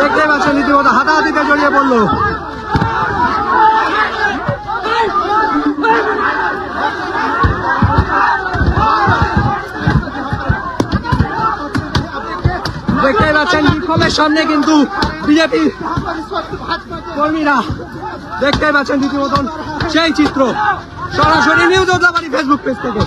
দেখতে পাচ্ছেন, রীতিমতো হাতাহাতিতে জড়িয়ে পড়ল। দেখতে পাচ্ছেন বিক্ষোভের সামনে কিন্তু বিজেপি কর্মীরা। দেখতে পাচ্ছেন, রীতিমতন সেই চিত্র। সরাসরি নিউজ ওদলাবাড়ি ফেসবুক পেজ থেকে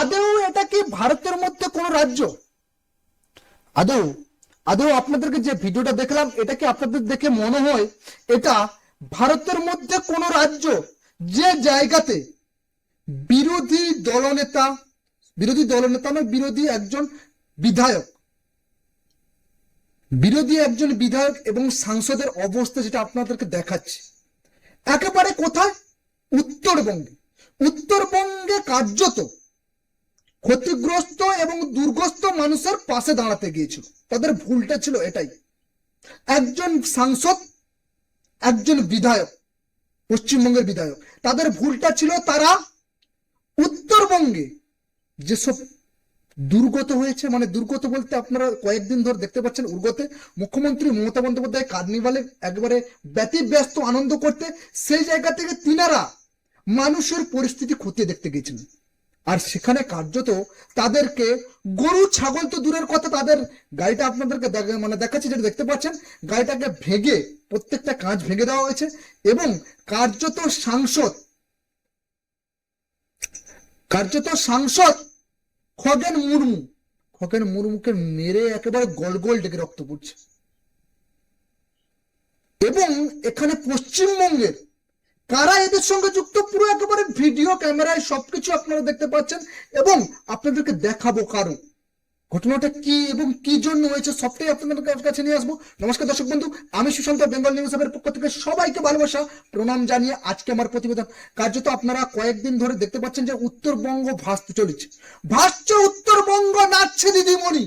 আদৌ এটা কি ভারতের মধ্যে আদৌ আদৌ আপনাদেরকে যে ভিডিওটা দেখলাম, এটা কি আপনাদের দেখে মনে হয় এটা ভারতের মধ্যে কোন রাজ্য যে জায়গাতে বিরোধী দলনেতা বিরোধী দলনেতা নয়, বিরোধী একজন বিধায়ক, বিরোধী একজন বিধায়ক এবং সাংসদের অবস্থা যেটা আপনাদেরকে দেখাচ্ছে, একেবারে কোথায়? উত্তরবঙ্গে। উত্তরবঙ্গে কার্যত ক্ষতিগ্রস্ত এবং দুর্গস্ত মানুষের পাশে দাঁড়াতে গিয়েছিল। তাদের ভুলটা ছিল এটাই। একজন সাংসদ, একজন বিধায়ক, পশ্চিমবঙ্গের বিধায়ক, তাদের ভুলটা ছিল তারা উত্তরবঙ্গে যেসব দুর্গত হয়েছে মানে দুর্গত বলতে আপনারা কয়েকদিন ধরে দেখতে পাচ্ছেন উর্গতে, মুখ্যমন্ত্রী মমতা বন্দ্যোপাধ্যায় কার্নিভালে একবারে ব্যতিব্যস্ত, আনন্দ করতে, সেই জায়গা থেকে তিনারা মানুষের পরিস্থিতি খতিয়ে দেখতে গেছিলেন আর সেখানে কার্যত তাদেরকে গরু, ছাগল তো দূরের কথা, তাদের গাড়িটা আপনাদেরকে মানে দেখাচ্ছি, যেটা দেখতে পাচ্ছেন, গাড়িটাকে ভেঙে প্রত্যেকটা কাঁচ ভেঙে দেওয়া হয়েছে এবং কার্যত সাংসদ কার্যত সাংসদ খগেন মুর্মু, খগেন মুর্মুকে মেরে একেবারে গল গল ডেকে রক্ত পড়ছে। এবং এখানে পশ্চিমবঙ্গের কারা এদের সঙ্গে যুক্ত? পুরো একেবারে ভিডিও, ক্যামেরায় সবকিছু আপনারা দেখতে পাচ্ছেন এবং আপনাদেরকে দেখাবো কারণ ঘটনাটা কি এবং কি জন্য হয়েছে সবটাই আপনাদের কাছে নিয়ে আসব। নমস্কার দর্শক বন্ধু, আমি সুশান্ত, বেঙ্গল নিউজ এর পক্ষ থেকে সবাইকে ভালোবাসা, প্রণাম জানিয়ে আজকে আমার প্রতিবেদন। কার্যত আপনারা কয়েকদিন ধরে দেখতে পাচ্ছেন যে উত্তরবঙ্গ ভাসতে চলেছে। ভাসছে উত্তরবঙ্গ, নাচছে দিদিমণি।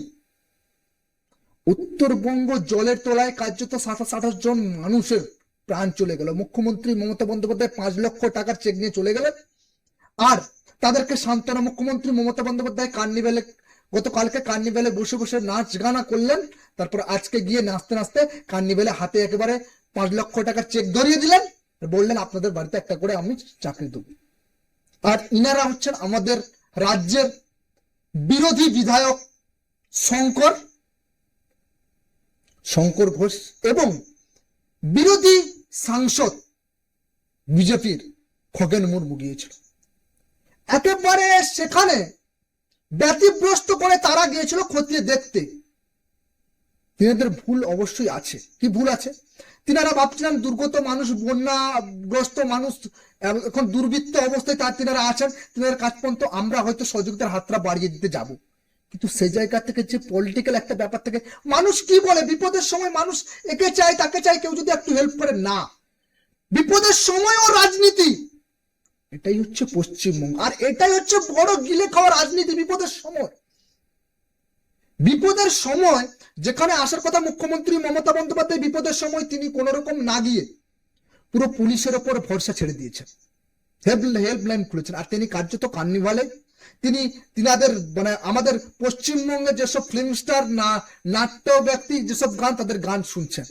উত্তরবঙ্গ জলের তলায় কার্যত সাতাশ আঠাশ জন মানুষের প্রাণ চলে গেল। মুখ্যমন্ত্রী মমতা বন্দ্যোপাধ্যায় পাঁচ লক্ষ টাকার চেক নিয়ে চলে গেলেন। আর তাদেরকে সান্ত্বনা মুখ্যমন্ত্রী মমতা বন্দ্যোপাধ্যায় কার্নিভেলে, গতকালকে কার্নিভেলে বসে বসে নাচ গানা করলেন। তারপর আজকে গিয়ে নাচতে নাচতে কার্নিভেলে হাতে একেবারে পাঁচ লক্ষ টাকার চেক ধরিয়ে দিলেন। বললেন, আপনাদের বাড়িতে একটা করে আমি চাকরি দেবো। আর ইনারা হচ্ছেন আমাদের রাজ্যের বিরোধী বিধায়ক শঙ্কর শঙ্কর ঘোষ এবং বিরোধী সাংসদ বিজেপির খগেন মুর্মু গিয়েছিল একেবারে সেখানে ব্যতিগ্রস্ত করে তারা গিয়েছিল খতিয়ে দেখতে। তিনাদের ভুল অবশ্যই আছে। কি ভুল আছে? তিনারা ভাবছিলেন দুর্গত মানুষ, বন্যাগ্রস্ত মানুষ এখন দুর্বৃত্ত অবস্থায় তার তিনারা আছেন। তিনাদের কাজ পর্যন্ত আমরা হয়তো সহযোগিতার হাতটা বাড়িয়ে দিতে যাব। কিন্তু সেই জায়গা থেকে যে পলিটিক্যাল একটা ব্যাপার থেকে, মানুষ কি বলে? বিপদের সময় মানুষ একে চায়, তাকে চায় কেউ যদি একটু হেল্প করে, না। বিপদের সময়ও রাজনীতি। এটাই হচ্ছে পশ্চিমবঙ্গ। আর এটাই হচ্ছে বড় গিলে খাওয়া রাজনীতি, বিপদের সময়। বিপদের সময়, যেখানে আসার কথা মুখ্যমন্ত্রী মমতা বন্দ্যোপাধ্যায়, বিপদের সময় তিনি কোন রকম না গিয়ে পুরো পুলিশের ওপর ভরসা ছেড়ে দিয়েছেন। হেল্প হেল্পলাইন খুলেছেন। আর তিনি কার্যত কার্নিভালে তিনি, তিনাদের মানে আমাদের পশ্চিমবঙ্গে যেসব ফিল্ম স্টার না, নাট্য ব্যক্তি, যেসব গান, তাদের গান শুনছেন।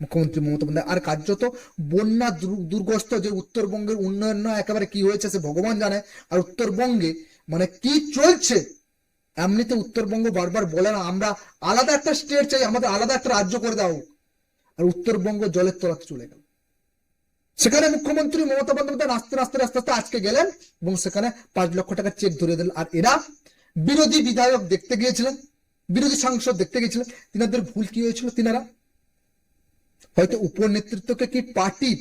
মুখ্যমন্ত্রী মমতা বন্দ্যোপাধ্যায়। আর কার্যত বন্যা দুর- দুর্গস্ত যে উত্তরবঙ্গের উন্নয়ন একেবারে কি হয়েছে সে ভগবান জানে। আর উত্তরবঙ্গে মানে কি চলছে, এমনিতে উত্তরবঙ্গ বারবার বলে না, আমরা আলাদা একটা স্টেট চাই, আমাদের আলাদা একটা রাজ্য করে দাও। আর উত্তরবঙ্গ জলের তলাতে চলে গেল। সেখানে মুখ্যমন্ত্রী মমতা বন্দ্যোপাধ্যায় আস্তে আস্তে আস্তে আস্তে আজকে গেলেন এবং সেখানে পাঁচ লক্ষ টাকার চেক ধরে দিলেন। আর এরা বিরোধী বিধায়ক দেখতে গিয়েছিলেন, বিরোধী সাংসদ দেখতে গিয়েছিলেন। তিনাদের ভুল কি হয়েছিল তিনারা? হয়তো উপর নেতৃত্বকে কি পার্টির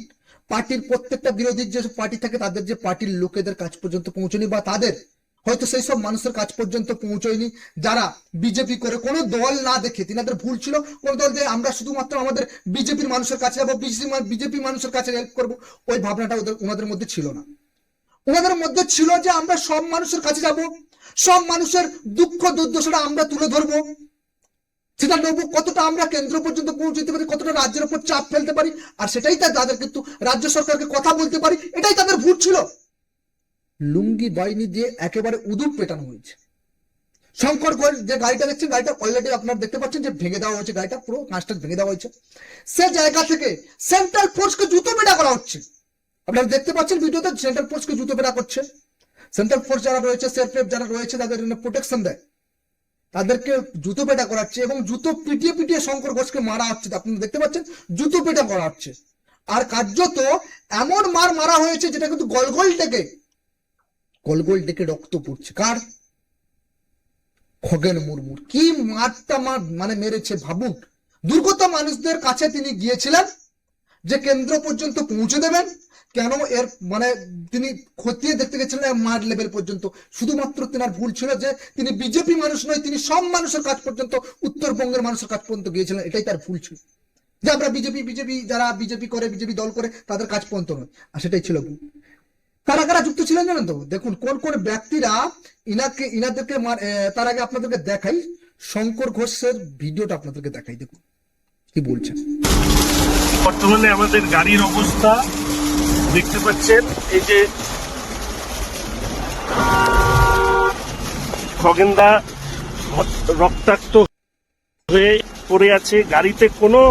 পার্টির প্রত্যেকটা বিরোধীর যে পার্টি থাকে, তাদের যে পার্টির লোকেদের কাজ পর্যন্ত পৌঁছনি বা তাদের হয়তো সেই সব মানুষের কাছ পর্যন্ত পৌঁছয়নি, যারা বিজেপি করে কোনো দল না দেখে, তিনাদের ভুল ছিল, কোন দল দিয়ে আমরা শুধুমাত্র আমাদের বিজেপির মানুষের কাছে যাব বিজেপি মানুষের কাছে হেল্প করব, ওই ভাবনাটা ওদের, ওনাদের মধ্যে ছিল না। ওনাদের মধ্যে ছিল যে আমরা সব মানুষের কাছে যাব, সব মানুষের দুঃখ দুর্দশাটা আমরা তুলে ধরবো। সেটা নেব কতটা আমরা কেন্দ্র পর্যন্ত পৌঁছতে পারি, কতটা রাজ্যের উপর চাপ ফেলতে পারি, আর সেটাই তাদের কিন্তু রাজ্য সরকারকে কথা বলতে পারি, এটাই তাদের ভুল ছিল। লুঙ্গি বাইনি দিয়ে একেবারে উদুপ পেটানো হয়েছে। শঙ্কর ঘোষ যে গাড়িটা দেখছেন, গাড়িটা অলরেডি আপনারা দেখতে পাচ্ছেন যে ভেঙে দেওয়া হয়েছে গাড়িটা, পুরো কাঁচটা ভেঙে দেওয়া হয়েছে। সে জায়গা থেকে সেন্ট্রাল ফোর্সকে জুতো পেটা করা হচ্ছে। আপনারা দেখতে পাচ্ছেন ভিডিওতে সেন্ট্রাল ফোর্সকে জুতো পেটা করছে। সেন্ট্রাল ফোর্স যারা রয়েছে সেফ যারা রয়েছে, তাদের জন্য প্রোটেকশন দেয়। তাদেরকে জুতো পেটা করাচ্ছে এবং জুতো পিটিয়ে পিটিয়ে শঙ্কর ঘোষকে মারা হচ্ছে। আপনারা দেখতে পাচ্ছেন, জুতো পেটা করা হচ্ছে। আর কার্যত এমন মার মারা হয়েছে যেটা কিন্তু গলগল ডেকে গলগল ডেকে রক্ত পড়ছে। কার? খগেন মুর্মুর। কি মারটা মার মানে মেরেছে ভাবুন। দুর্গত মানুষদের কাছে তিনি গিয়েছিলেন যে কেন্দ্র পর্যন্ত পৌঁছে দেবেন। কেন এর মানে তিনি খতিয়ে দেখতে গেছিলেন মাঠ লেভেল পর্যন্ত। শুধুমাত্র তেনার ভুল ছিল যে তিনি বিজেপি মানুষ নয়, তিনি সব মানুষের কাজ পর্যন্ত, উত্তরবঙ্গের মানুষের কাজ পর্যন্ত গিয়েছিলেন। এটাই তার ভুল ছিল। যে আমরা বিজেপি বিজেপি, যারা বিজেপি করে, বিজেপি দল করে, তাদের কাজ পর্যন্ত নয়। আর সেটাই ছিল ভুল। কারা কারা যুক্ত ছিলেন জানেন তো? দেখুন, কোন কোন ব্যক্তিরা ইনাকে, ইনাদেরকে তার আগে আপনাদেরকে দেখাই। শঙ্কর ঘোষের ভিডিওটা আপনাদেরকে দেখাই, দেখুন, কি বলছেন। বর্তমানে আমাদের গাড়ির অবস্থা দেখতে পাচ্ছেন, এই যে খগেন্দা রক্তাক্ত হয়ে পড়ে আছে। গাড়িতে কোনো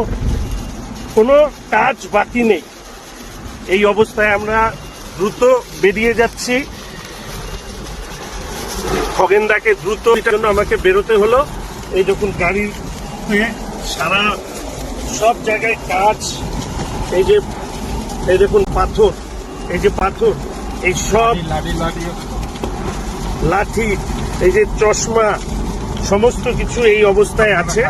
কোনো টাচ বাকি নেই। এই অবস্থায় আমরা দ্রুত বেরিয়ে যাচ্ছি। খগেন্দাকে দ্রুত এটার জন্য আমাকে বেরোতে হলো। এই দেখুন গাড়িতে সারা সব জায়গায় কাজ। এই যে এই দেখুন পাথর এই যে পাথর এই সব লাঠি এই যে চশমা সমস্ত কিছু এই অবস্থায় আছে।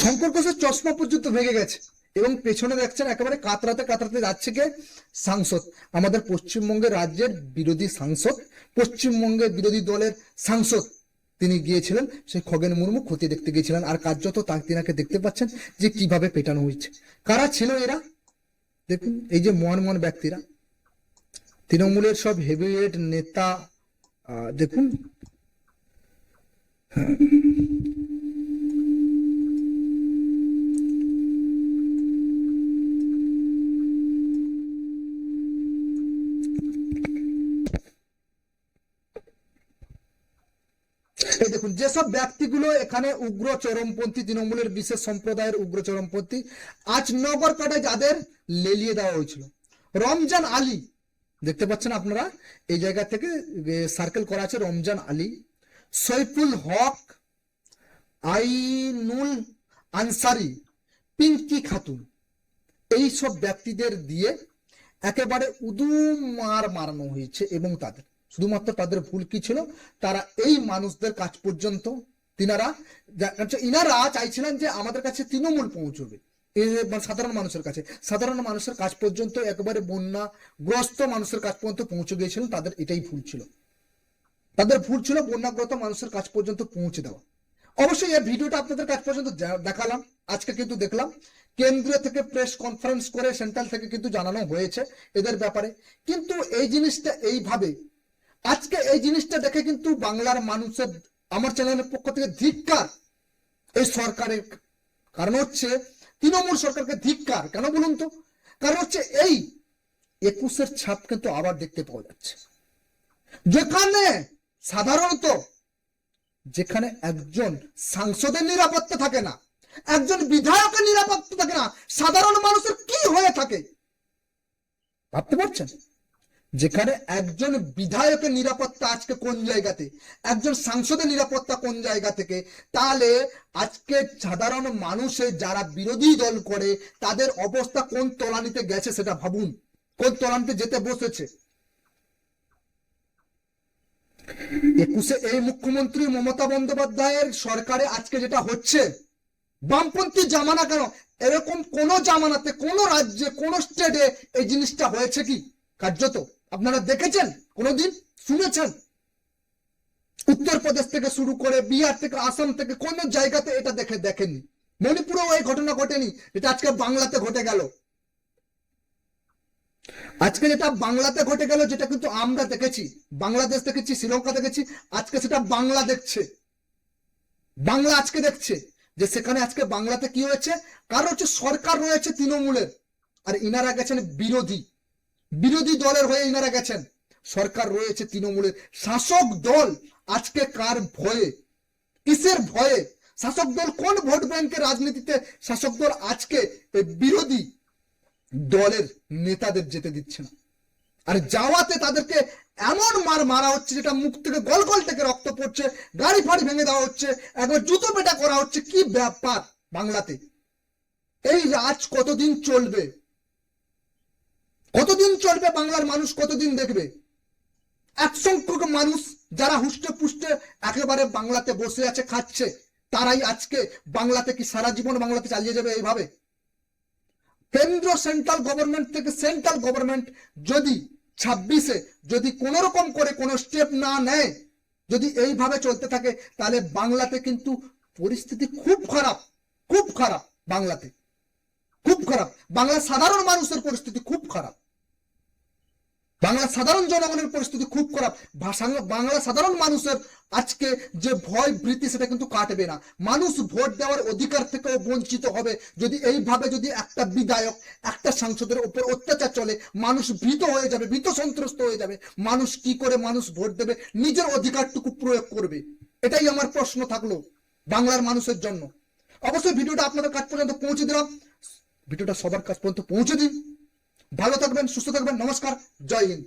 শঙ্কর চশমা পর্যন্ত ভেঙে গেছে। এবং পেছনে দেখছেন একেবারে কাতরাতে কাতরাতে যাচ্ছে কে? সাংসদ। আমাদের পশ্চিমবঙ্গের রাজ্যের বিরোধী সাংসদ পশ্চিমবঙ্গের বিরোধী দলের সাংসদ তিনি গিয়েছিলেন, সেই খগেন মুর্মু ক্ষতি দেখতে গিয়েছিলেন। আর কার্যত তাকে তিনাকে দেখতে পাচ্ছেন যে কীভাবে পেটানো হয়েছে। কারা ছিল এরা? দেখুন, এই যে মহান মহান ব্যক্তিরা। তৃণমূলের সব হেভিওয়েট নেতা দেখুন। এই দেখুন, যেসব ব্যক্তিগুলো এখানে উগ্র চরমপন্থী, তৃণমূলের বিশেষ সম্প্রদায়ের উগ্র চরমপন্থী, আজ নগরকাটায় যাদের লেলিয়ে দেওয়া হয়েছিল। রমজান আলী, দেখতে পাচ্ছেন আপনারা, এই জায়গা থেকে সার্কেল করা আছে রমজান আলী, সৈফুল হক, আইনুল আনসারি, পিঙ্কি খাতুন এই সব ব্যক্তিদের দিয়ে একেবারে উদুম মার মারানো হয়েছে এবং তাদের। শুধুমাত্র তাদের ভুল কি ছিল? তারা এই মানুষদের কাজ পর্যন্ত, তিনারা ইনারা চাইছিলেন যে আমাদের কাছে তৃণমূল পৌঁছবে। মানে সাধারণ মানুষের কাছে। সাধারণ মানুষের কাজ পর্যন্ত একেবারে বন্যা গ্রস্ত মানুষের কাজ পর্যন্ত পৌঁছে গিয়েছিলেন তাদের এটাই ভুল ছিল। তাদের ভুল ছিল বন্যাগ্রস্ত মানুষের কাজ পর্যন্ত পৌঁছে দেওয়া। অবশ্যই এই ভিডিওটা আপনাদের কাছ পর্যন্ত দেখালাম, আজকে কিন্তু দেখলাম। কেন্দ্রীয় থেকে প্রেস কনফারেন্স করে সেন্ট্রাল থেকে কিন্তু জানানো হয়েছে এদের ব্যাপারে। কিন্তু এই জিনিসটা এইভাবে আজকে এই জিনিসটা দেখে কিন্তু বাংলার মানুষের আমার চ্যানেলের পক্ষ থেকে ধিক্কার। এই সরকারের কারণ হচ্ছে তৃণমূল সরকারকে ধিক্কার। কেন বলুন তো? কারণ হচ্ছে এই একুশের ছাপ কিন্তু আবার দেখতে পাওয়া যাচ্ছে। যেখানে সাধারণত যেখানে একজন সাংসদের নিরাপত্তা থাকে না, একজন বিধায়কের নিরাপত্তা থাকে না, সাধারণ মানুষের কি হয়ে থাকে? ভাবতে পারছেন? যেখানে একজন বিধায়কের নিরাপত্তা আজকে কোন জায়গাতে? একজন সাংসদের নিরাপত্তা কোন জায়গা থেকে? তাহলে আজকে সাধারণ মানুষের যারা বিরোধী দল করে, তাদের অবস্থা কোন তলানিতে গেছে সেটা ভাবুন? কোন তলানিতে যেতে বসেছে? একুশে এই মুখ্যমন্ত্রী মমতা বন্দ্যোপাধ্যায়ের সরকারে আজকে যেটা হচ্ছে, বামপন্থী জামানা কেন? এরকম কোন জামানাতে, কোন রাজ্যে, কোন স্টেটে এই জিনিসটা হয়েছে কি? কার্যত? আপনারা দেখেছেন? কোনোদিন শুনেছেন? উত্তরপ্রদেশ থেকে শুরু করে বিহার থেকে আসাম থেকে কোন জায়গাতে এটা দেখে দেখেননি। মণিপুরেও এই ঘটনা ঘটেনি। এটা আজকে বাংলাতে ঘটে গেল। আজকে যেটা বাংলাতে ঘটে গেল, যেটা কিন্তু আমরা দেখেছি। বাংলাদেশ দেখেছি, শ্রীলঙ্কা দেখেছি, আজকে সেটা বাংলা দেখছে। বাংলা আজকে দেখছে যে সেখানে আজকে বাংলাতে কি হয়েছে? কারণ হচ্ছে সরকার রয়েছে তৃণমূলের। আর ইনারা গেছেন বিরোধী। বিরোধী দলের হয়ে ইনারা গেছেন। সরকার রয়েছে তৃণমূলের শাসক দল। আজকে কার ভয়ে? কিসের ভয়ে? শাসক দল কোন ভোট ব্যাংকের রাজনীতিতে? শাসক দল আজকে বিরোধী দলের নেতাদের যেতে দিচ্ছে না। আর যাওয়াতে তাদেরকে এমন মার মারা হচ্ছে যেটা মুখ থেকে গল গল থেকে রক্ত পড়ছে, গাড়ি ফাড়ি ভেঙে দেওয়া হচ্ছে, একবার জুতো পেটা করা হচ্ছে। কি ব্যাপার বাংলাতে? এই রাজ কতদিন চলবে? কতদিন চলবে বাংলার মানুষ, কতদিন দেখবে? এক সংখ্যক মানুষ যারা হুষ্টে পুষ্টে একেবারে বাংলাতে বসে আছে, খাচ্ছে, তারাই আজকে বাংলাতে কি সারা জীবন বাংলাতে চালিয়ে যাবে এইভাবে? কেন্দ্র সেন্ট্রাল গভর্নমেন্ট থেকে সেন্ট্রাল গভর্নমেন্ট যদি ছাব্বিশে যদি কোন রকম করে কোনো স্টেপ না নেয়, যদি এইভাবে চলতে থাকে, তাহলে বাংলাতে কিন্তু পরিস্থিতি খুব খারাপ খুব খারাপ বাংলাতে। খুব খারাপ। বাংলা সাধারণ মানুষের পরিস্থিতি খুব খারাপ। বাংলা সাধারণ জনগণের পরিস্থিতি খুব খারাপ। ভাষা বাংলা সাধারণ মানুষের আজকে যে ভয়, ভীতি, সেটা কিন্তু কাটবে না। মানুষ ভোট দেওয়ার অধিকার থেকেও বঞ্চিত হবে। যদি এইভাবে যদি একটা বিধায়ক, একটা সাংসদের উপর অত্যাচার চলে, মানুষ ভীত হয়ে যাবে, ভীত সন্ত্রস্ত হয়ে যাবে। মানুষ কি করে মানুষ ভোট দেবে? নিজের অধিকারটুকু প্রয়োগ করবে। এটাই আমার প্রশ্ন থাকল বাংলার মানুষের জন্য। অবশ্যই ভিডিওটা আপনাদের কাছ পর্যন্ত পৌঁছে দিলাম। ভিডিওটা সবার কাছ পর্যন্ত পৌঁছে দিন। ভালো থাকবেন সুস্থ থাকবেন নমস্কার জয় হিন্দ।